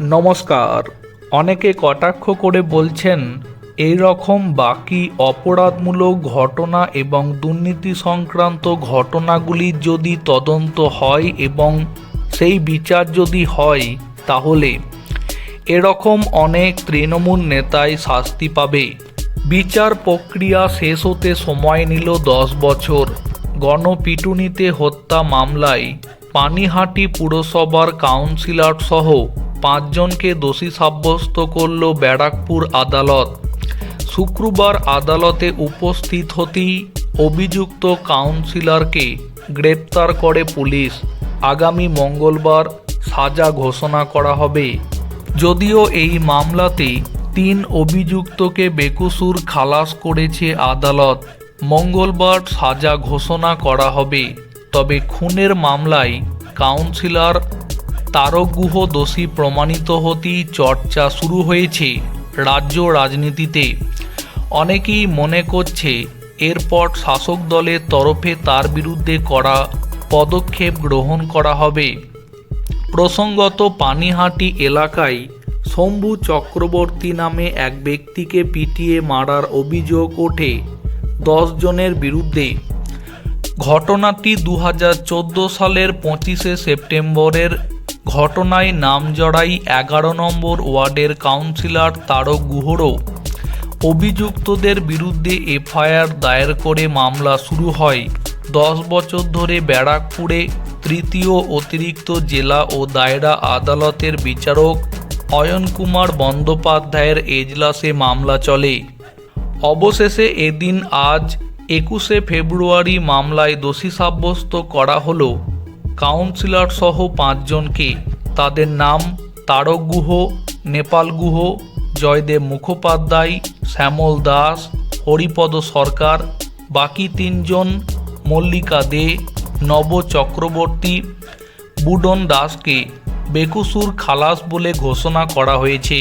নমস্কার। অনেকে কটাক্ষ করে বলছেন, এই রকম বাকি অপরাধমূলক ঘটনা এবং দুর্নীতি সংক্রান্ত ঘটনাগুলির যদি তদন্ত হয় এবং সেই বিচার যদি হয়, তাহলে এরকম অনেক তৃণমূল নেতাই শাস্তি পাবে। বিচার প্রক্রিয়া শেষ হতে সময় নিল দশ বছর। গণপিটুনিতে হত্যা মামলায় পানিহাটি পুরসভার কাউন্সিলর সহ পাঁচজনকে দোষী সাব্যস্ত করল ব্যারাকপুর আদালত। শুক্রবার আদালতে উপস্থিত হতেই অভিযুক্ত কাউন্সিলরকে গ্রেপ্তার করে পুলিশ। আগামী মঙ্গলবার সাজা ঘোষণা করা হবে। যদিও এই মামলাতে তিন অভিযুক্তকে বেকসুর খালাস করেছে আদালত। মঙ্গলবার সাজা ঘোষণা করা হবে। তবে খুনের মামলায় কাউন্সিলর তারক গুহ দোষী প্রমাণিত হতেই চর্চা শুরু হয়েছে রাজ্য রাজনীতিতে। অনেকেই মনে করছে, এরপর শাসক দলের তরফে তার বিরুদ্ধে করা পদক্ষেপ গ্রহণ করা হবে। প্রসঙ্গত, পানিহাটি এলাকায় শম্ভু চক্রবর্তী নামে এক ব্যক্তিকে পিটিয়ে মারার অভিযোগ ওঠে জনের বিরুদ্ধে। ঘটনাটি দু হাজার চোদ্দ সালের পঁচিশে সেপ্টেম্বরের ঘটনায় নাম জড়াই এগারো নম্বর ওয়ার্ডের কাউন্সিলর তারক গুহরও। অভিযুক্তদের বিরুদ্ধে এফআইআর দায়ের করে মামলা শুরু হয়। দশ বছর ধরে ব্যারাকপুরে তৃতীয় অতিরিক্ত জেলা ও দায়রা আদালতের বিচারক অয়ন কুমার বন্দ্যোপাধ্যায়ের এজলাসে মামলা চলে। অবশেষে এদিন আজ একুশে ফেব্রুয়ারি মামলায় দোষী সাব্যস্ত করা হলো। কাউন্সিলর সহ পাঁচজনকে, তাদের নাম তারক গুহ, নেপাল গুহ, জয়দেব মুখোপাধ্যায়, শ্যামল দাস, হরিপদ সরকার, বাকি তিনজন মল্লিকা দে, নব চক্রবর্তী, বুডন দাসকে বেকুসুর খালাস বলে ঘোষণা করা হয়েছে।